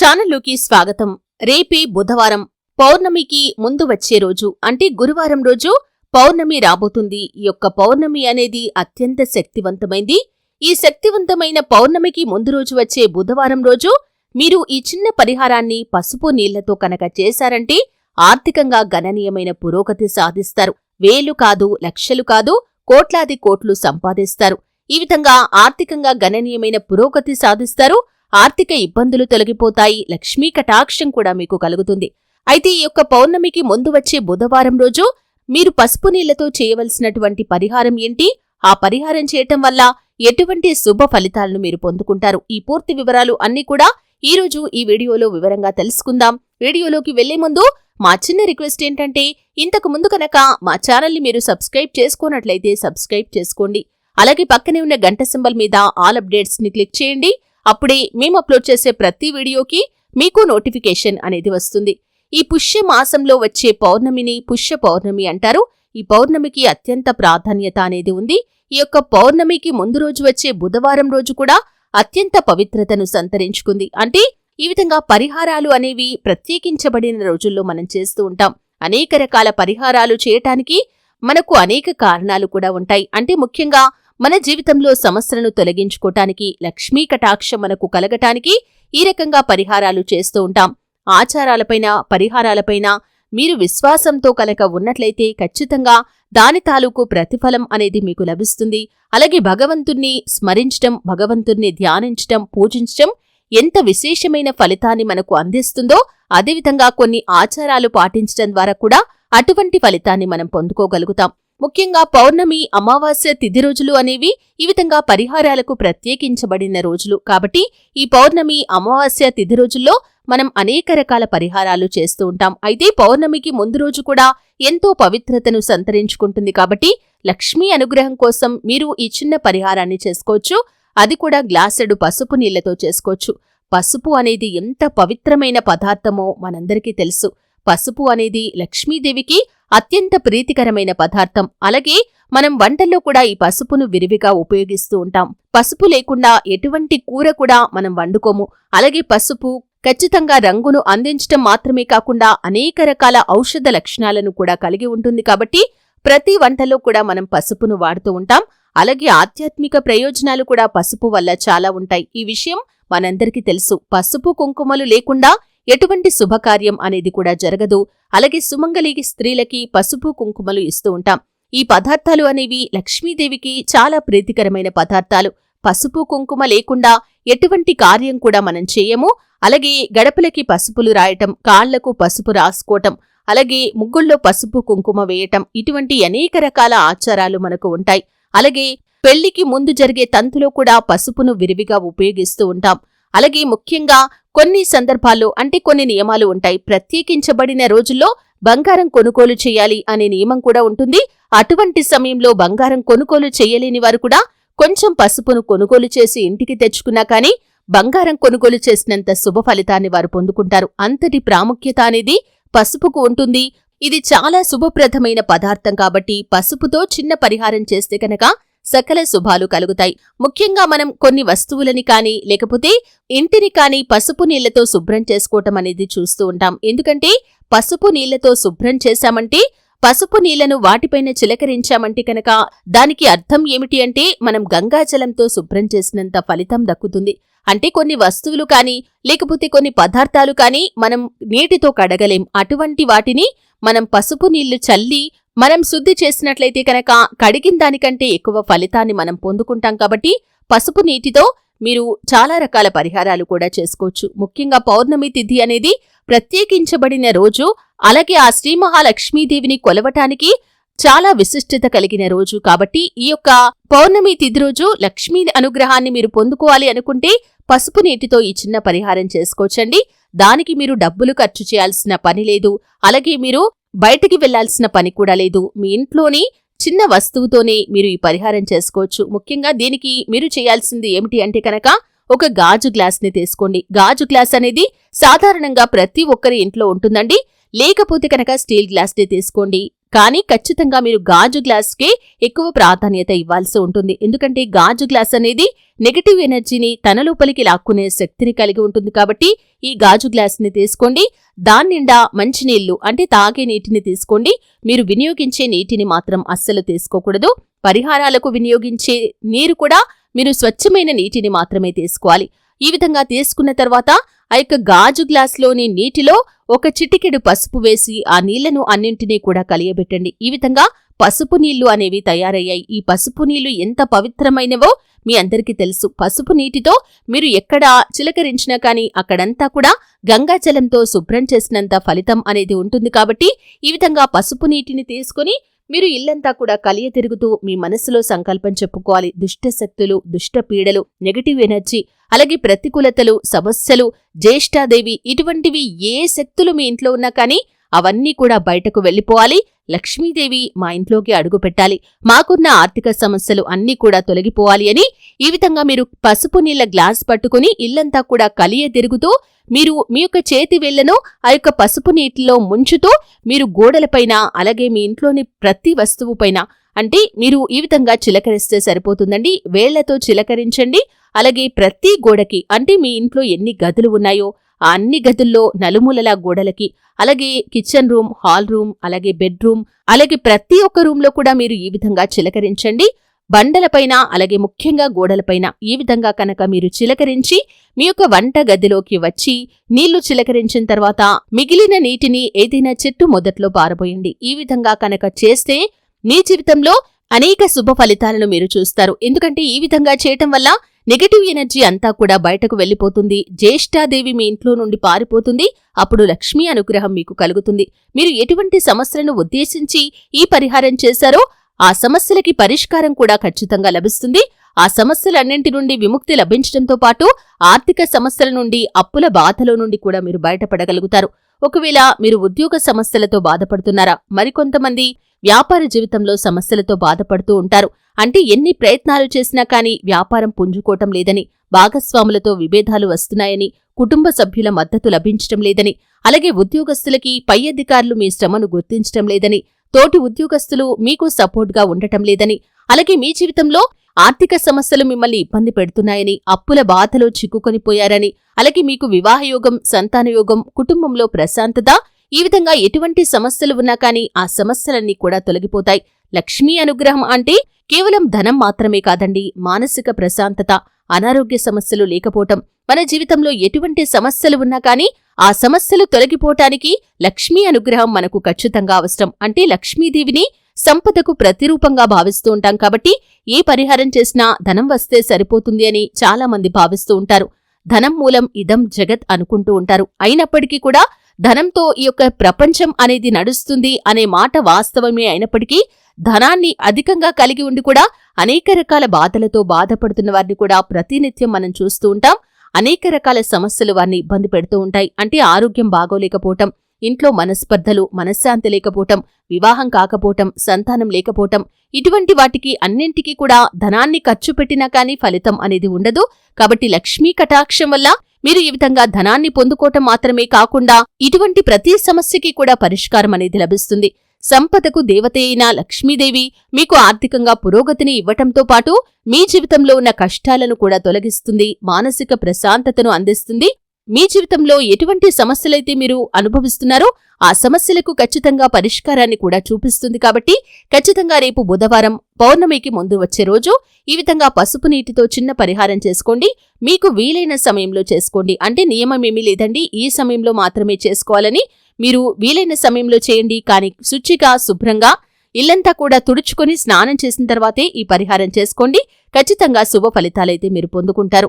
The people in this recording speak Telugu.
ఛానల్లోకి స్వాగతం. రేపే బుధవారం పౌర్ణమికి ముందు వచ్చే రోజు అంటే గురువారం రోజు పౌర్ణమి రాబోతుంది. ఈ యొక్క పౌర్ణమి అనేది అత్యంత శక్తివంతమైంది. ఈ శక్తివంతమైన పౌర్ణమికి ముందు రోజు వచ్చే బుధవారం రోజు మీరు ఈ చిన్న పరిహారాన్ని పసుపు నీళ్ళతో కనుక చేశారంటే ఆర్థికంగా గణనీయమైన పురోగతి సాధిస్తారు. వేలు కాదు లక్షలు కాదు కోట్లాది కోట్లు సంపాదిస్తారు. ఈ విధంగా ఆర్థికంగా గణనీయమైన పురోగతి సాధిస్తారు. ఆర్థిక ఇబ్బందులు తొలగిపోతాయి. లక్ష్మీ కటాక్షం కూడా మీకు కలుగుతుంది. అయితే ఈ యొక్క పౌర్ణమికి ముందు వచ్చే బుధవారం రోజు మీరు పసుపు నీళ్ళతో చేయవలసినటువంటి పరిహారం ఏంటి? ఆ పరిహారం చేయటం వల్ల ఎటువంటి శుభ ఫలితాలను మీరు పొందుకుంటారు? ఈ పూర్తి వివరాలు అన్ని కూడా ఈ రోజు ఈ వీడియోలో వివరంగా తెలుసుకుందాం. వీడియోలోకి వెళ్ళే ముందు మా చిన్న రిక్వెస్ట్ ఏంటంటే ఇంతకు ముందు కనుక మా ఛానల్ని మీరు సబ్స్క్రైబ్ చేసుకోనట్లయితే సబ్స్క్రైబ్ చేసుకోండి. అలాగే పక్కనే ఉన్న గంట సింబల్ మీద ఆల్ అప్డేట్స్ని క్లిక్ చేయండి. అప్పుడే మేము అప్లోడ్ చేసే ప్రతి వీడియోకి మీకు నోటిఫికేషన్ అనేది వస్తుంది. ఈ పుష్య మాసంలో వచ్చే పౌర్ణమిని పుష్య పౌర్ణమి అంటారు. ఈ పౌర్ణమికి అత్యంత ప్రాధాన్యత అనేది ఉంది. ఈ యొక్క పౌర్ణమికి ముందు రోజు వచ్చే బుధవారం రోజు కూడా అత్యంత పవిత్రతను సంతరించుకుంది. అంటే ఈ విధంగా పరిహారాలు అనేవి ప్రత్యేకించబడిన రోజుల్లో మనం చేస్తూ ఉంటాం. అనేక రకాల పరిహారాలు చేయటానికి మనకు అనేక కారణాలు కూడా ఉంటాయి. అంటే ముఖ్యంగా మన జీవితంలో సమస్యలను తొలగించుకోటానికి లక్ష్మీ కటాక్షం మనకు కలగటానికి ఈ రకంగా పరిహారాలు చేస్తూ ఉంటాం. ఆచారాలపైన పరిహారాలపైన మీరు విశ్వాసంతో కనుక ఉన్నట్లయితే ఖచ్చితంగా దాని తాలూకు ప్రతిఫలం అనేది మీకు లభిస్తుంది. అలాగే భగవంతుణ్ణి స్మరించటం భగవంతుణ్ణి ధ్యానించటం పూజించటం ఎంత విశేషమైన ఫలితాన్ని మనకు అందిస్తుందో అదేవిధంగా కొన్ని ఆచారాలు పాటించటం ద్వారా కూడా అటువంటి ఫలితాన్ని మనం పొందుకోగలుగుతాం. ముఖ్యంగా పౌర్ణమి అమావాస్య తిథి రోజులు అనేవి ఈ విధంగా పరిహారాలకు ప్రత్యేకించబడిన రోజులు. కాబట్టి ఈ పౌర్ణమి అమావాస్య తిథి రోజుల్లో మనం అనేక రకాల పరిహారాలు చేస్తూ ఉంటాం. అయితే పౌర్ణమికి ముందు రోజు కూడా ఎంతో పవిత్రతను సంతరించుకుంటుంది. కాబట్టి లక్ష్మీ అనుగ్రహం కోసం మీరు ఈ చిన్న పరిహారాన్ని చేసుకోవచ్చు. అది కూడా గ్లాసెడు పసుపు నీళ్ళతో చేసుకోవచ్చు. పసుపు అనేది ఎంత పవిత్రమైన పదార్థమో మనందరికీ తెలుసు. పసుపు అనేది లక్ష్మీదేవికి అత్యంత ప్రీతికరమైన పదార్థం. అలాగే మనం వంటల్లో కూడా ఈ పసుపును విరివిగా ఉపయోగిస్తూ ఉంటాం. పసుపు లేకుండా ఎటువంటి కూర కూడా మనం వండుకోము. అలాగే పసుపు ఖచ్చితంగా రంగును అందించటం మాత్రమే కాకుండా అనేక రకాల ఔషధ లక్షణాలను కూడా కలిగి ఉంటుంది కాబట్టి ప్రతి వంటలో కూడా మనం పసుపును వాడుతూ ఉంటాం. అలాగే ఆధ్యాత్మిక ప్రయోజనాలు కూడా పసుపు వల్ల చాలా ఉంటాయి. ఈ విషయం మనందరికీ తెలుసు. పసుపు కుంకుమలు లేకుండా ఎటువంటి శుభకార్యం అనేది కూడా జరగదు. అలాగే సుమంగళి స్త్రీలకి పసుపు కుంకుమలు ఇస్తూ ఉంటాం. ఈ పదార్థాలు అనేవి లక్ష్మీదేవికి చాలా ప్రీతికరమైన పదార్థాలు. పసుపు కుంకుమ లేకుండా ఎటువంటి కార్యం కూడా మనం చేయము. అలాగే గడపలకి పసుపులు రాయటం కాళ్ళకు పసుపు రాసుకోవటం అలాగే ముగ్గుల్లో పసుపు కుంకుమ వేయటం ఇటువంటి అనేక రకాల ఆచారాలు మనకు ఉంటాయి. అలాగే పెళ్ళికి ముందు జరిగే తంతులో కూడా పసుపును విరివిగా ఉపయోగిస్తూ ఉంటాం. అలాగే ముఖ్యంగా కొన్ని సందర్భాల్లో అంటే కొన్ని నియమాలు ఉంటాయి. ప్రత్యేకించబడిన రోజుల్లో బంగారం కొనుగోలు చేయాలి అనే నియమం కూడా ఉంటుంది. అటువంటి సమయంలో బంగారం కొనుగోలు చేయలేని వారు కూడా కొంచెం పసుపును కొనుగోలు చేసి ఇంటికి తెచ్చుకున్నా కానీ బంగారం కొనుగోలు చేసినంత శుభ ఫలితాన్ని వారు పొందుకుంటారు. అంతటి ప్రాముఖ్యత అనేది పసుపుకు ఉంటుంది. ఇది చాలా శుభప్రదమైన పదార్థం కాబట్టి పసుపుతో చిన్న పరిహారం చేస్తే కనుక సకల శుభాలు కలుగుతాయి. ముఖ్యంగా మనం కొన్ని వస్తువులని కానీ లేకపోతే ఇంటిని కానీ పసుపు నీళ్ళతో శుభ్రం చేసుకోవటం అనేది చూస్తూ ఉంటాం. ఎందుకంటే పసుపు నీళ్ళతో శుభ్రం చేశామంటే పసుపు నీళ్ళను వాటిపైన చిలకరించామంటే కనుక దానికి అర్థం ఏమిటి అంటే మనం గంగాజలంతో శుభ్రం చేసినంత ఫలితం దక్కుతుంది. అంటే కొన్ని వస్తువులు కానీ లేకపోతే కొన్ని పదార్థాలు కానీ మనం నీటితో కడగలేం. అటువంటి వాటిని మనం పసుపు నీళ్ళు చల్లి మనం శుద్ధి చేసినట్లయితే కనుక కడిగిన దానికంటే ఎక్కువ ఫలితాన్ని మనం పొందుకుంటాం కాబట్టి పసుపు నీటితో మీరు చాలా రకాల పరిహారాలు కూడా చేసుకోవచ్చు. ముఖ్యంగా పౌర్ణమి తిథి అనేది ప్రత్యేకించబడిన రోజు అలాగే ఆ శ్రీ మహాలక్ష్మీదేవిని కొలవటానికి చాలా విశిష్టత కలిగిన రోజు కాబట్టి ఈ యొక్క పౌర్ణమి తిథి రోజు లక్ష్మీ అనుగ్రహాన్ని మీరు పొందుకోవాలి అనుకుంటే పసుపు నీటితో ఈ చిన్న పరిహారం చేసుకోవచ్చండి. దానికి మీరు డబ్బులు ఖర్చు చేయాల్సిన పని లేదు. అలాగే మీరు బయటికి వెళ్ళాల్సిన పని కూడా లేదు. మీ ఇంట్లోనే చిన్న వస్తువుతోనే మీరు ఈ పరిహారం చేసుకోవచ్చు. ముఖ్యంగా దీనికి మీరు చేయాల్సింది ఏమిటి అంటే కనుక ఒక గాజు గ్లాస్ని తీసుకోండి. గాజు గ్లాస్ అనేది సాధారణంగా ప్రతి ఒక్కరి ఇంట్లో ఉంటుందండి. లేకపోతే కనుక స్టీల్ గ్లాస్ని తీసుకోండి. కానీ ఖచ్చితంగా మీరు గాజు గ్లాస్కే ఎక్కువ ప్రాధాన్యత ఇవ్వాల్సి ఉంటుంది. ఎందుకంటే గాజు గ్లాస్ అనేది నెగటివ్ ఎనర్జీని తన లోపలికి లాక్కునే శక్తిని కలిగి ఉంటుంది. కాబట్టి ఈ గాజు గ్లాస్ని తీసుకోండి. దాని నిండా మంచినీళ్ళు అంటే తాగే నీటిని తీసుకోండి. మీరు వినియోగించే నీటిని మాత్రం అస్సలు తీసుకోకూడదు. పరిహారాలకు వినియోగించే నీరు కూడా మీరు స్వచ్ఛమైన నీటిని మాత్రమే తీసుకోవాలి. ఈ విధంగా తీసుకున్న తర్వాత ఆ యొక్క గాజు గ్లాస్లోని నీటిలో ఒక చిటికెడు పసుపు వేసి ఆ నీళ్ళను అన్నింటినీ కూడా కలియబెట్టండి. ఈ విధంగా పసుపు నీళ్ళు అనేవి తయారయ్యాయి. ఈ పసుపు నీళ్ళు ఎంత పవిత్రమైనవో మీ అందరికీ తెలుసు. పసుపు నీటితో మీరు ఎక్కడ చిలకరించినా కానీ అక్కడంతా కూడా గంగాజలంతో శుభ్రం చేసినంత ఫలితం అనేది ఉంటుంది కాబట్టి ఈ విధంగా పసుపు నీటిని తీసుకుని మీరు ఇల్లంతా కూడా కలియ తిరుగుతూ మీ మనసులో సంకల్పం చెప్పుకోవాలి. దుష్ట శక్తులు దుష్ట పీడలు నెగటివ్ ఎనర్జీ అలాగే ప్రతికూలతలు సమస్యలు జ్యేష్ఠాదేవి ఇటువంటివి ఏ శక్తులు మీ ఇంట్లో ఉన్నా కానీ అవన్నీ కూడా బయటకు వెళ్ళిపోవాలి. లక్ష్మీదేవి మా ఇంట్లోకి అడుగు పెట్టాలి. మాకున్న ఆర్థిక సమస్యలు అన్నీ కూడా తొలగిపోవాలి అని ఈ విధంగా మీరు పసుపు నీళ్ళ గ్లాస్ పట్టుకుని ఇల్లంతా కూడా కలియ తిరుగుతూ మీరు మీ యొక్క చేతి వేళ్ళను ఆ యొక్క పసుపు నీటిలో ముంచుతూ మీరు గోడలపైన అలాగే మీ ఇంట్లోని ప్రతి వస్తువు పైన అంటే మీరు ఈ విధంగా చిలకరిస్తే సరిపోతుందండి. వేళ్ళతో చిలకరించండి. అలాగే ప్రతి గోడకి అంటే మీ ఇంట్లో ఎన్ని గదులు ఉన్నాయో ఆ అన్ని గదుల్లో నలుమూలలా గోడలకి అలాగే కిచెన్ రూమ్ హాల్ రూమ్ అలాగే బెడ్రూమ్ అలాగే ప్రతి ఒక్క రూమ్లో కూడా మీరు ఈ విధంగా చిలకరించండి. బండలపైన అలాగే ముఖ్యంగా గోడలపైన ఈ విధంగా కనుక మీరు చిలకరించి మీ యొక్క వంట గదిలోకి వచ్చి నీళ్ళు చిలకరించిన తర్వాత మిగిలిన నీటిని ఏదైనా చెట్టు మొదట్లో పారబోయండి. ఈ విధంగా కనుక చేస్తే మీ జీవితంలో అనేక శుభ ఫలితాలను మీరు చూస్తారు. ఎందుకంటే ఈ విధంగా చేయటం వల్ల నెగటివ్ ఎనర్జీ అంతా కూడా బయటకు వెళ్ళిపోతుంది జ్యేష్ఠాదేవి మీ ఇంట్లో నుండి పారిపోతుంది. అప్పుడు లక్ష్మీ అనుగ్రహం మీకు కలుగుతుంది. మీరు ఎటువంటి సమస్యలను ఉద్దేశించి ఈ పరిహారం చేశారో ఆ సమస్యలకి పరిష్కారం కూడా ఖచ్చితంగా లభిస్తుంది. ఆ సమస్యలన్నింటి నుండి విముక్తి లభించడంతో పాటు ఆర్థిక సమస్యల నుండి అప్పుల బాధలో నుండి కూడా మీరు బయటపడగలుగుతారు. ఒకవేళ మీరు ఉద్యోగ సమస్యలతో బాధపడుతున్నారా? మరికొంతమంది వ్యాపార జీవితంలో సమస్యలతో బాధపడుతూ ఉంటారు. అంటే ఎన్ని ప్రయత్నాలు చేసినా కానీ వ్యాపారం పుంజుకోవటం లేదని భాగస్వాములతో విభేదాలు వస్తున్నాయని కుటుంబ సభ్యుల మద్దతు లభించటం లేదని అలాగే ఉద్యోగస్తులకి పై అధికారులు మీ శ్రమను గుర్తించటం లేదని తోటి ఉద్యోగస్తులు మీకు సపోర్ట్గా ఉండటం లేదని అలాగే మీ జీవితంలో ఆర్థిక సమస్యలు మిమ్మల్ని ఇబ్బంది పెడుతున్నాయని అప్పుల బాధలో చిక్కుకొనిపోయారని అలాగే మీకు వివాహయోగం సంతానయోగం కుటుంబంలో ప్రశాంతత ఈ విధంగా ఎటువంటి సమస్యలు ఉన్నా కానీ ఆ సమస్యలన్నీ కూడా తొలగిపోతాయి. లక్ష్మీ అనుగ్రహం అంటే కేవలం ధనం మాత్రమే కాదండి మానసిక ప్రశాంతత అనారోగ్య సమస్యలు లేకపోవటం. మన జీవితంలో ఎటువంటి సమస్యలు ఉన్నా కానీ ఆ సమస్యలు తొలగిపోవటానికి లక్ష్మీ అనుగ్రహం మనకు ఖచ్చితంగా అవసరం. అంటే లక్ష్మీదేవిని సంపదకు ప్రతిరూపంగా భావిస్తూ ఉంటాం కాబట్టి ఏ పరిహారం చేసినా ధనం వస్తే సరిపోతుంది అని చాలామంది భావిస్తూ ఉంటారు. ధనం మూలం ఇదం జగత్ అనుకుంటూ ఉంటారు. అయినప్పటికీ కూడా ధనంతో ఈ యొక్క ప్రపంచం అనేది నడుస్తుంది అనే మాట వాస్తవమే అయినప్పటికీ ధనాన్ని అధికంగా కలిగి ఉండి కూడా అనేక రకాల బాధలతో బాధపడుతున్న వారిని కూడా ప్రతినిత్యం మనం చూస్తూ ఉంటాం. అనేక రకాల సమస్యలు వారిని ఇబ్బంది పెడుతూ ఉంటాయి. అంటే ఆరోగ్యం బాగోలేకపోవటం ఇంట్లో మనస్పర్ధలు మనశ్శాంతి లేకపోవటం వివాహం కాకపోవటం సంతానం లేకపోవటం ఇటువంటి వాటికి అన్నింటికీ కూడా ధనాన్ని ఖర్చు పెట్టినా కానీ ఫలితం అనేది ఉండదు. కాబట్టి లక్ష్మీ కటాక్షం వల్ల మీరు ఈ విధంగా ధనాన్ని పొందుకోవటం మాత్రమే కాకుండా ఇటువంటి ప్రతి సమస్యకి కూడా పరిష్కారం అనేది లభిస్తుంది. సంపదకు దేవతే అయిన లక్ష్మీదేవి మీకు ఆర్థికంగా పురోగతిని ఇవ్వటంతో పాటు మీ జీవితంలో ఉన్న కష్టాలను కూడా తొలగిస్తుంది మానసిక ప్రశాంతతను అందిస్తుంది మీ జీవితంలో ఎటువంటి సమస్యలైతే మీరు అనుభవిస్తున్నారో ఆ సమస్యలకు ఖచ్చితంగా పరిష్కారాన్ని కూడా చూపిస్తుంది కాబట్టి ఖచ్చితంగా రేపు బుధవారం పౌర్ణమికి ముందు వచ్చే రోజు ఈ విధంగా పసుపు నీటితో చిన్న పరిహారం చేసుకోండి. మీకు వీలైన సమయంలో చేసుకోండి. అంటే నియమం ఏమీ లేదండి. ఈ సమయంలో మాత్రమే చేసుకోవాలని మీరు వీలైన సమయంలో చేయండి. కానీ శుచిగా శుభ్రంగా ఇల్లంతా కూడా తుడుచుకొని స్నానం చేసిన తర్వాతే ఈ పరిహారం చేసుకోండి. ఖచ్చితంగా శుభ ఫలితాలైతే మీరు పొందుకుంటారు.